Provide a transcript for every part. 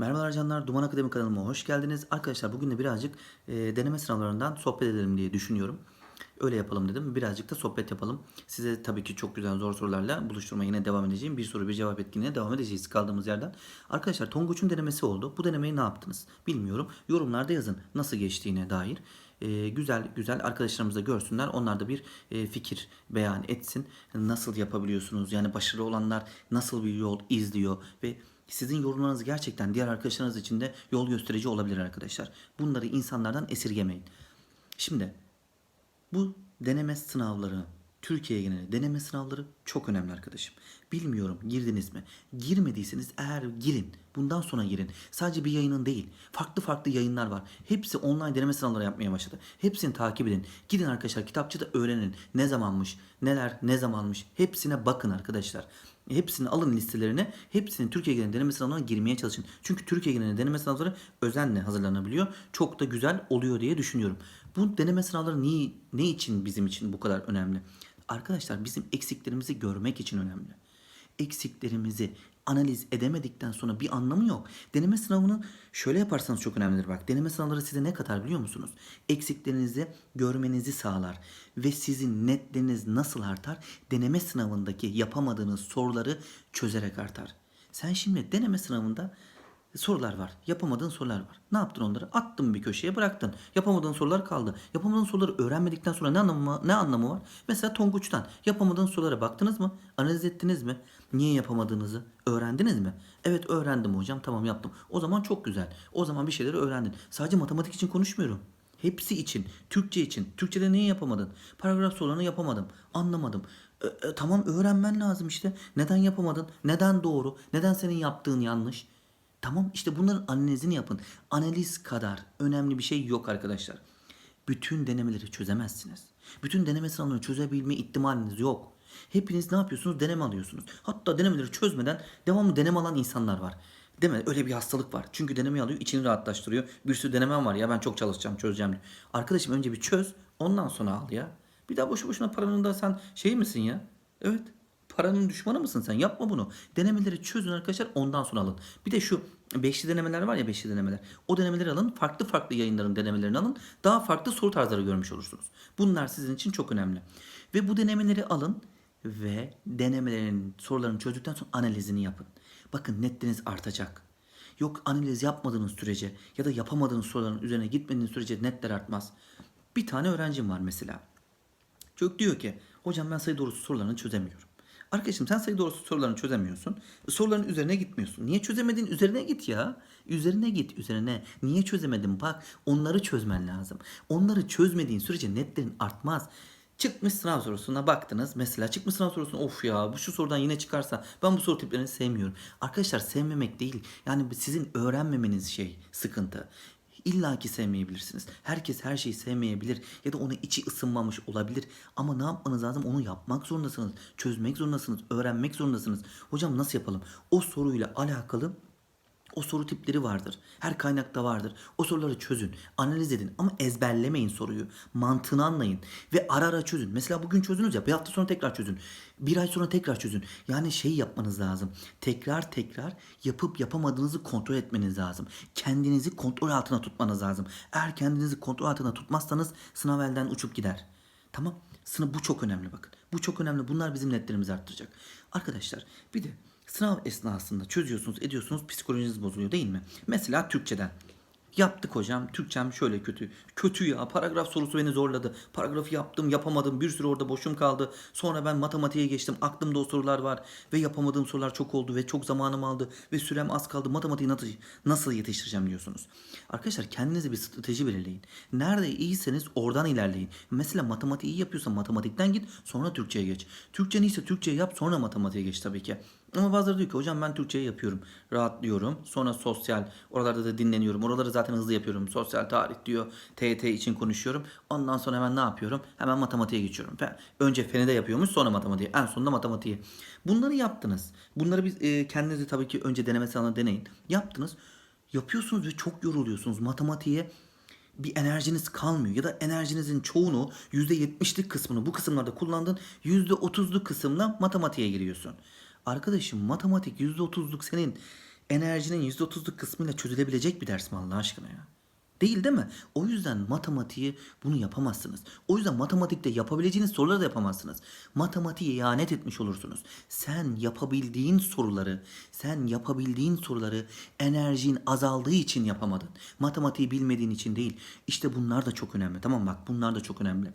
Merhabalar canlar, Duman Akademi kanalıma hoş geldiniz. Arkadaşlar bugün de birazcık e, deneme sınavlarından sohbet edelim diye düşünüyorum. Öyle yapalım dedim. Birazcık da sohbet yapalım. Size tabii ki çok güzel zor sorularla buluşturmaya yine devam edeceğim. Bir soru bir cevap etkinliğine devam edeceğiz kaldığımız yerden. Arkadaşlar Tonguç'un denemesi oldu. Bu denemeyi ne yaptınız? Bilmiyorum. Yorumlarda yazın nasıl geçtiğine dair. E, güzel güzel arkadaşlarımız da görsünler. Onlar da bir e, fikir beyan etsin. Nasıl yapabiliyorsunuz? Yani başarılı olanlar nasıl bir yol izliyor ve sizin yorumlarınız gerçekten diğer arkadaşlarınız için de yol gösterici olabilir arkadaşlar. Bunları insanlardan esirgemeyin. Şimdi bu deneme sınavları, Türkiye geneli deneme sınavları çok önemli arkadaşım. Bilmiyorum girdiniz mi? Girmediyseniz eğer girin. Bundan sonra girin. Sadece bir yayının değil. Farklı farklı yayınlar var. Hepsi online deneme sınavları yapmaya başladı. Hepsini takip edin. Gidin arkadaşlar kitapçıda öğrenin. Ne zamanmış, neler, ne zamanmış. Hepsine bakın arkadaşlar. Hepsini alın listelerini. Hepsini Türkiye geneli deneme sınavlarına girmeye çalışın. Çünkü Türkiye geneli deneme sınavları özenle hazırlanabiliyor. Çok da güzel oluyor diye düşünüyorum. Bu deneme sınavları niye, ne için bizim için bu kadar önemli? Arkadaşlar bizim eksiklerimizi görmek için önemli. Eksiklerimizi analiz edemedikten sonra bir anlamı yok. Deneme sınavını şöyle yaparsanız çok önemlidir bak. Deneme sınavları size ne kadar biliyor musunuz? Eksiklerinizi görmenizi sağlar ve sizin netleriniz nasıl artar? Deneme sınavındaki yapamadığınız soruları çözerek artar. Sen şimdi deneme sınavında sorular var. Yapamadığın sorular var. Ne yaptın onları? Attın bir köşeye bıraktın. Yapamadığın sorular kaldı. Yapamadığın soruları öğrenmedikten sonra ne anlamı, ne anlamı var? Mesela Tonguç'tan yapamadığın sorulara baktınız mı? Analiz ettiniz mi? Niye yapamadığınızı öğrendiniz mi? Evet öğrendim hocam tamam yaptım. O zaman çok güzel. O zaman bir şeyleri öğrendin. Sadece matematik için konuşmuyorum. Hepsi için. Türkçe için. Türkçede neyi yapamadın? Paragraf sorularını yapamadım. Anlamadım. E, e, tamam öğrenmen lazım işte. Neden yapamadın? Neden doğru? Neden senin yaptığın yanlış? Tamam işte bunların analizini yapın. Analiz kadar önemli bir şey yok arkadaşlar. Bütün denemeleri çözemezsiniz. Bütün deneme sınavlarını çözebilme ihtimaliniz yok. Hepiniz ne yapıyorsunuz? Deneme alıyorsunuz. Hatta denemeleri çözmeden devamlı deneme alan insanlar var. Değil mi? Öyle bir hastalık var. Çünkü deneme alıyor, içini rahatlaştırıyor. Bir sürü denemem var ya ben çok çalışacağım, çözeceğim. Arkadaşım önce bir çöz, ondan sonra al ya. Bir daha boşu boşuna paranın da sen şey misin ya? Evet. Paranın düşmanı mısın sen? Yapma bunu. Denemeleri çözün arkadaşlar ondan sonra alın. Bir de şu beşli denemeler var ya beşli denemeler. O denemeleri alın. Farklı farklı yayınların denemelerini alın. Daha farklı soru tarzları görmüş olursunuz. Bunlar sizin için çok önemli. Ve bu denemeleri alın ve denemelerin sorularını çözdükten sonra analizini yapın. Bakın netleriniz artacak. Yok analiz yapmadığınız sürece ya da yapamadığınız soruların üzerine gitmediğiniz sürece netler artmaz. Bir tane öğrencim var mesela. Çocuk diyor ki hocam ben sayı doğrusu sorularını çözemiyorum. Arkadaşım sen sayı doğrusu sorularını çözemiyorsun. Soruların üzerine gitmiyorsun. Niye çözemedin? Üzerine git ya. Üzerine git üzerine. Niye çözemedin? Bak onları çözmen lazım. Onları çözmediğin sürece netlerin artmaz. Çıkmış sınav sorusuna baktınız. Mesela çıkmış sınav sorusuna of ya bu şu sorudan yine çıkarsa ben bu soru tiplerini sevmiyorum. Arkadaşlar sevmemek değil. Yani sizin öğrenmemeniz şey sıkıntı. İlla ki sevmeyebilirsiniz. Herkes her şeyi sevmeyebilir ya da ona içi ısınmamış olabilir. Ama ne yapmanız lazım? Onu yapmak zorundasınız. Çözmek zorundasınız. Öğrenmek zorundasınız. Hocam nasıl yapalım? O soruyla alakalı o soru tipleri vardır. Her kaynakta vardır. O soruları çözün, analiz edin ama ezberlemeyin soruyu. Mantığını anlayın ve ara ara çözün. Mesela bugün çözdünüz ya bir hafta sonra tekrar çözün. Bir ay sonra tekrar çözün. Yani şey yapmanız lazım. Tekrar tekrar yapıp yapamadığınızı kontrol etmeniz lazım. Kendinizi kontrol altına tutmanız lazım. Eğer kendinizi kontrol altına tutmazsanız sınav elden uçup gider. Tamam? Sınav bu çok önemli bakın. Bu çok önemli. Bunlar bizim netlerimizi arttıracak. Arkadaşlar bir de Sınav esnasında çözüyorsunuz, ediyorsunuz, psikolojiniz bozuluyor değil mi? Mesela Türkçeden. Yaptık hocam. Türkçem şöyle kötü. Kötü ya. Paragraf sorusu beni zorladı. Paragrafı yaptım, yapamadım. Bir sürü orada boşum kaldı. Sonra ben matematiğe geçtim. Aklımda o sorular var ve yapamadığım sorular çok oldu ve çok zamanım aldı ve sürem az kaldı. Matematiği nasıl, nasıl yetiştireceğim diyorsunuz. Arkadaşlar kendinize bir strateji belirleyin. Nerede iyiyseniz oradan ilerleyin. Mesela matematiği iyi yapıyorsan matematikten git, sonra Türkçeye geç. Türkçen iyiyse Türkçeyi yap, sonra matematiğe geç tabii ki. Ama bazıları diyor ki hocam ben Türkçeyi yapıyorum. Rahatlıyorum. Sonra sosyal. Oralarda da dinleniyorum. Oraları zaten hızlı yapıyorum. Sosyal tarih diyor. TET için konuşuyorum. Ondan sonra hemen ne yapıyorum? Hemen matematiğe geçiyorum. Önce fenede yapıyormuş sonra matematiğe. En sonunda matematiğe. Bunları yaptınız. Bunları biz e, kendinizi tabii ki önce deneme sınavına deneyin. Yaptınız. Yapıyorsunuz ve çok yoruluyorsunuz. Matematiğe bir enerjiniz kalmıyor ya da enerjinizin çoğunu %70'lik kısmını bu kısımlarda kullandın %30'luk kısımla matematiğe giriyorsun. Arkadaşım matematik %30'luk senin enerjinin %30'luk kısmıyla çözülebilecek bir ders mi Allah aşkına ya? Değil değil mi? O yüzden matematiği bunu yapamazsınız. O yüzden matematikte yapabileceğiniz soruları da yapamazsınız. Matematiğe ihanet etmiş olursunuz. Sen yapabildiğin soruları, sen yapabildiğin soruları enerjin azaldığı için yapamadın. Matematiği bilmediğin için değil. İşte bunlar da çok önemli. Tamam bak bunlar da çok önemli.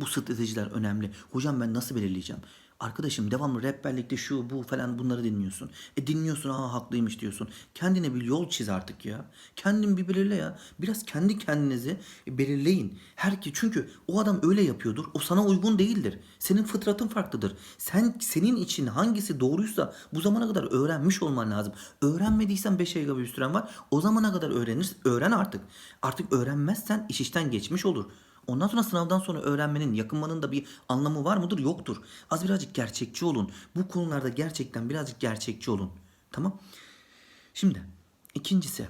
Bu stratejiler önemli. Hocam ben nasıl belirleyeceğim? Arkadaşım devamlı rehberlikte şu bu falan bunları dinliyorsun. E dinliyorsun aa haklıymış diyorsun. Kendine bir yol çiz artık ya. Kendin bir belirle ya. Biraz kendi kendinizi belirleyin. Her ki çünkü o adam öyle yapıyordur. O sana uygun değildir. Senin fıtratın farklıdır. Sen senin için hangisi doğruysa bu zamana kadar öğrenmiş olman lazım. Öğrenmediysen 5 ayga bir süren var. O zamana kadar öğrenirsin. Öğren artık. Artık öğrenmezsen iş işten geçmiş olur. Ondan sonra sınavdan sonra öğrenmenin, yakınmanın da bir anlamı var mıdır? Yoktur. Az birazcık gerçekçi olun. Bu konularda gerçekten birazcık gerçekçi olun. Tamam? Şimdi ikincisi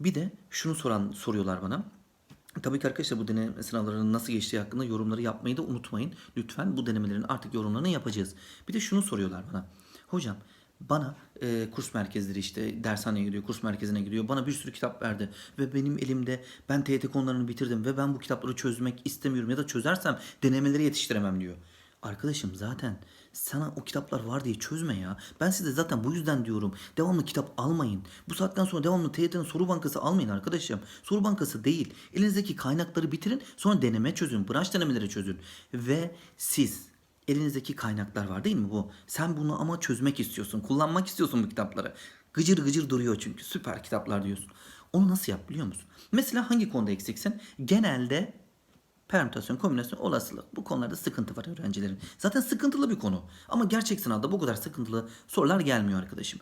bir de şunu soran soruyorlar bana. Tabii ki arkadaşlar bu deneme sınavlarının nasıl geçtiği hakkında yorumları yapmayı da unutmayın. Lütfen bu denemelerin artık yorumlarını yapacağız. Bir de şunu soruyorlar bana. Hocam bana e, kurs merkezleri işte dershaneye gidiyor, kurs merkezine gidiyor. Bana bir sürü kitap verdi ve benim elimde ben TYT konularını bitirdim ve ben bu kitapları çözmek istemiyorum ya da çözersem denemeleri yetiştiremem diyor. Arkadaşım zaten sana o kitaplar var diye çözme ya. Ben size zaten bu yüzden diyorum. Devamlı kitap almayın. Bu saatten sonra devamlı TYT'nin soru bankası almayın arkadaşım. Soru bankası değil. Elinizdeki kaynakları bitirin. Sonra deneme çözün. Branş denemeleri çözün. Ve siz elinizdeki kaynaklar var değil mi bu? Sen bunu ama çözmek istiyorsun. Kullanmak istiyorsun bu kitapları. Gıcır gıcır duruyor çünkü. Süper kitaplar diyorsun. Onu nasıl yap biliyor musun? Mesela hangi konuda eksiksin? Genelde permütasyon, kombinasyon, olasılık. Bu konularda sıkıntı var öğrencilerin. Zaten sıkıntılı bir konu. Ama gerçek sınavda bu kadar sıkıntılı sorular gelmiyor arkadaşım.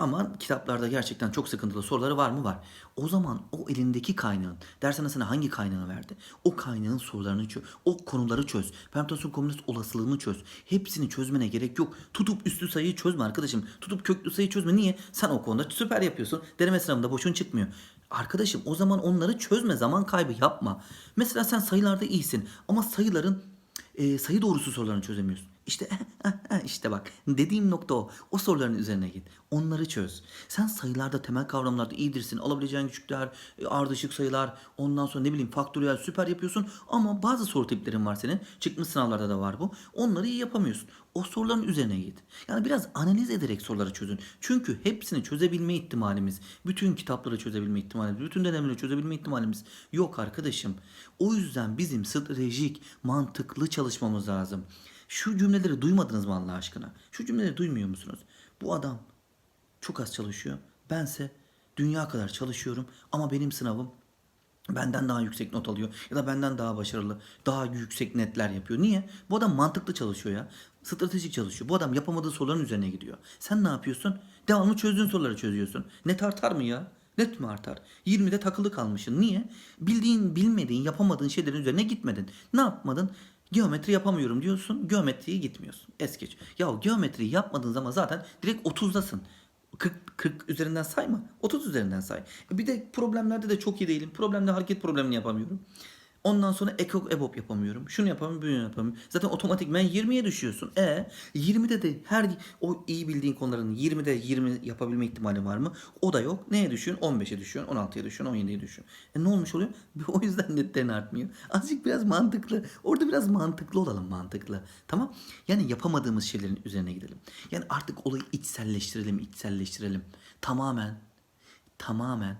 Ama kitaplarda gerçekten çok sıkıntılı soruları var mı? Var. O zaman o elindeki kaynağın, dershane sana hangi kaynağı verdi? O kaynağın sorularını çöz. O konuları çöz. Permütasyon kombinasyon olasılığını çöz. Hepsini çözmene gerek yok. Tutup üstü sayıyı çözme arkadaşım. Tutup köklü sayıyı çözme. Niye? Sen o konuda süper yapıyorsun. Deneme sınavında boşun çıkmıyor. Arkadaşım o zaman onları çözme. Zaman kaybı yapma. Mesela sen sayılarda iyisin ama sayıların e, sayı doğrusu sorularını çözemiyorsun. İşte işte bak dediğim nokta o. O soruların üzerine git. Onları çöz. Sen sayılarda temel kavramlarda iyidirsin. Alabileceğin küçükler, e, ardışık sayılar, ondan sonra ne bileyim faktöriyel süper yapıyorsun. Ama bazı soru tiplerin var senin. Çıkmış sınavlarda da var bu. Onları iyi yapamıyorsun. O soruların üzerine git. Yani biraz analiz ederek soruları çözün. Çünkü hepsini çözebilme ihtimalimiz, bütün kitapları çözebilme ihtimalimiz, bütün denemeleri çözebilme ihtimalimiz yok arkadaşım. O yüzden bizim stratejik, mantıklı çalışmamız lazım. Şu cümleleri duymadınız mı Allah aşkına? Şu cümleleri duymuyor musunuz? Bu adam çok az çalışıyor. Bense dünya kadar çalışıyorum ama benim sınavım benden daha yüksek not alıyor ya da benden daha başarılı, daha yüksek netler yapıyor. Niye? Bu adam mantıklı çalışıyor ya. Stratejik çalışıyor. Bu adam yapamadığı soruların üzerine gidiyor. Sen ne yapıyorsun? Devamlı çözdüğün soruları çözüyorsun. Net artar mı ya? Net mi artar? 20'de takılı kalmışsın. Niye? Bildiğin, bilmediğin, yapamadığın şeylerin üzerine gitmedin. Ne yapmadın? Geometri yapamıyorum diyorsun. Geometriye gitmiyorsun. Es geç. Ya geometriyi yapmadığın zaman zaten direkt 30'dasın. 40, 40 üzerinden sayma. 30 üzerinden say. E bir de problemlerde de çok iyi değilim. Problemde hareket problemini yapamıyorum. Ondan sonra ekok ebop yapamıyorum. Şunu yapamıyorum, bunu yapamıyorum. Zaten otomatikmen 20'ye düşüyorsun. E 20'de de her o iyi bildiğin konuların 20'de 20 yapabilme ihtimali var mı? O da yok. Neye düşüyorsun? 15'e düşüyorsun, 16'ya düşüyorsun, 17'ye düşüyorsun. E ne olmuş oluyor? O yüzden netlerin artmıyor. Azıcık biraz mantıklı. Orada biraz mantıklı olalım mantıklı. Tamam? Yani yapamadığımız şeylerin üzerine gidelim. Yani artık olayı içselleştirelim, içselleştirelim. Tamamen tamamen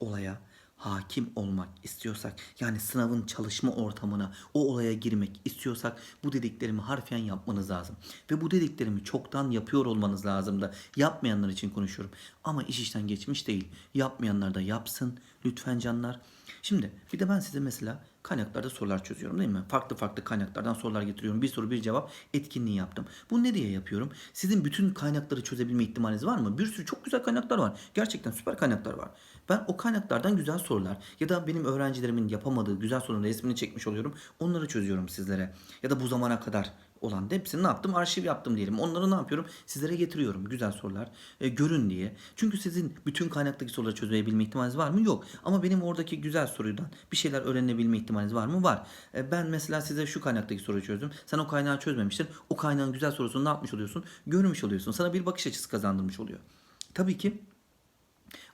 olaya hakim olmak istiyorsak yani sınavın çalışma ortamına o olaya girmek istiyorsak bu dediklerimi harfiyen yapmanız lazım. Ve bu dediklerimi çoktan yapıyor olmanız lazım da yapmayanlar için konuşuyorum. Ama iş işten geçmiş değil. Yapmayanlar da yapsın lütfen canlar. Şimdi bir de ben size mesela kaynaklarda sorular çözüyorum değil mi? Farklı farklı kaynaklardan sorular getiriyorum. Bir soru bir cevap etkinliği yaptım. Bu ne diye yapıyorum? Sizin bütün kaynakları çözebilme ihtimaliniz var mı? Bir sürü çok güzel kaynaklar var. Gerçekten süper kaynaklar var. Ben o kaynaklardan güzel sorular ya da benim öğrencilerimin yapamadığı güzel sorunun resmini çekmiş oluyorum. Onları çözüyorum sizlere. Ya da bu zamana kadar olan hepsini ne yaptım? Arşiv yaptım diyelim. Onları ne yapıyorum? Sizlere getiriyorum. Güzel sorular. E, görün diye. Çünkü sizin bütün kaynaktaki soruları çözebilme ihtimaliniz var mı? Yok. Ama benim oradaki güzel sorudan bir şeyler öğrenebilme ihtimaliniz var mı? Var. E, ben mesela size şu kaynaktaki soruyu çözdüm. Sen o kaynağı çözmemiştin. O kaynağın güzel sorusunu ne yapmış oluyorsun? Görmüş oluyorsun. Sana bir bakış açısı kazandırmış oluyor. Tabii ki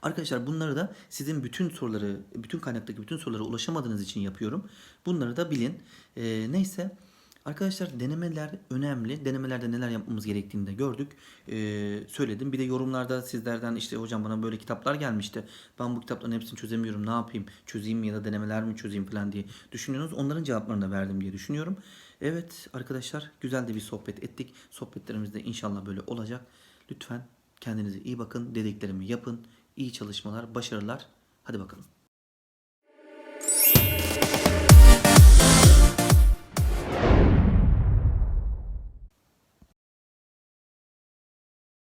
Arkadaşlar bunları da sizin bütün soruları, bütün kaynaktaki bütün sorulara ulaşamadığınız için yapıyorum. Bunları da bilin. Ee, neyse arkadaşlar denemeler önemli. Denemelerde neler yapmamız gerektiğini de gördük. Ee, söyledim. Bir de yorumlarda sizlerden işte hocam bana böyle kitaplar gelmişti. Ben bu kitapların hepsini çözemiyorum. Ne yapayım? Çözeyim mi ya da denemeler mi çözeyim falan diye düşünüyorsunuz. Onların cevaplarını da verdim diye düşünüyorum. Evet arkadaşlar güzel de bir sohbet ettik. Sohbetlerimiz de inşallah böyle olacak. Lütfen kendinize iyi bakın. Dediklerimi yapın. İyi çalışmalar, başarılar. Hadi bakalım.